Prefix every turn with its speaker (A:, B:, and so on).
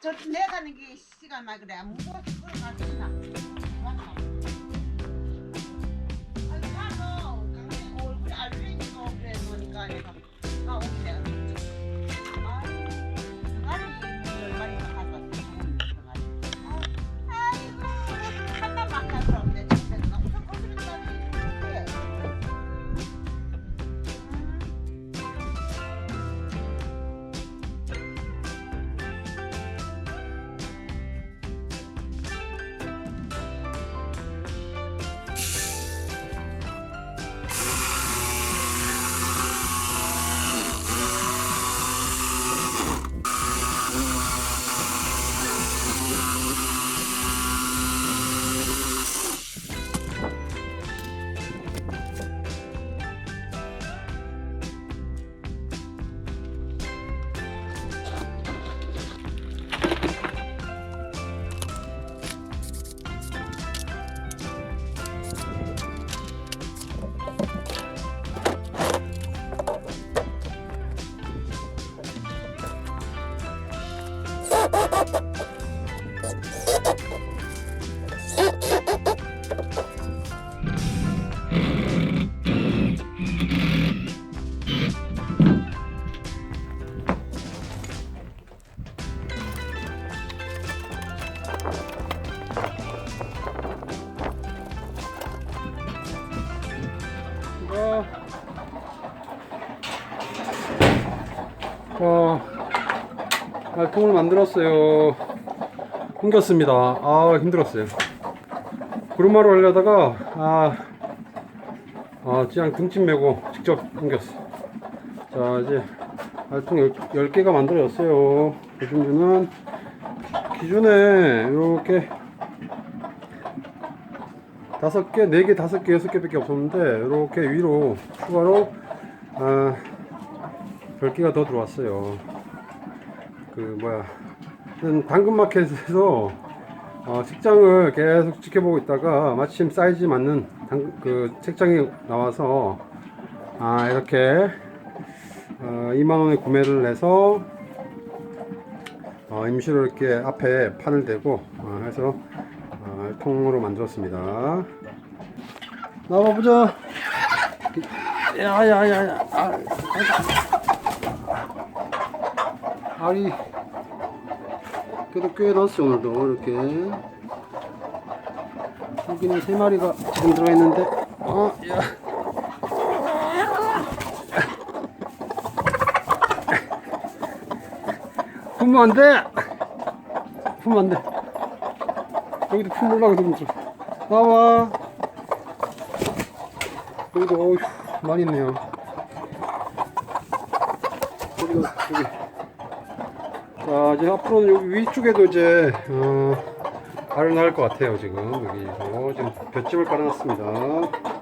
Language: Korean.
A: 저 내가는 게 시간 막 그래. 무거워서 걸어가겠나
B: 어, 알통을 만들었어요. 옮겼습니다. 아, 힘들었어요. 구름마루 하려다가, 아, 아, 그냥 등짐 메고 직접 옮겼어. 자, 이제 알통 10, 개가 만들어졌어요. 기준주는 기존에 이렇게 다섯 개, 네 개, 다섯 개, 여섯 개밖에 없었는데 이렇게 위로 추가로 아, 별 개가 더 들어왔어요. 그 뭐야, 저는 당근마켓에서 어, 책장을 계속 지켜보고 있다가 마침 사이즈 맞는 당, 그 책장이 나와서 아 이렇게 어, 2만 원에 구매를 해서 어, 임시로 이렇게 앞에 판을 대고 어, 해서 어, 통으로 만들었습니다. 나와보자. 야야야야. 아, 알이 그래도 꽤 넣었어 오늘도 이렇게. 여기는 세 마리가 지금 들어있는데. 어, 야. 품면 안 돼. 품면 안 돼. 여기도 품으려고 그러면 좀 나와 여기도 어휴 많이 있네요 여기도 여기 자 이제 앞으로는 여기 위쪽에도 이제 어 알을 낳을 것 같아요 지금. 여기서 지금 볏집을 깔아놨습니다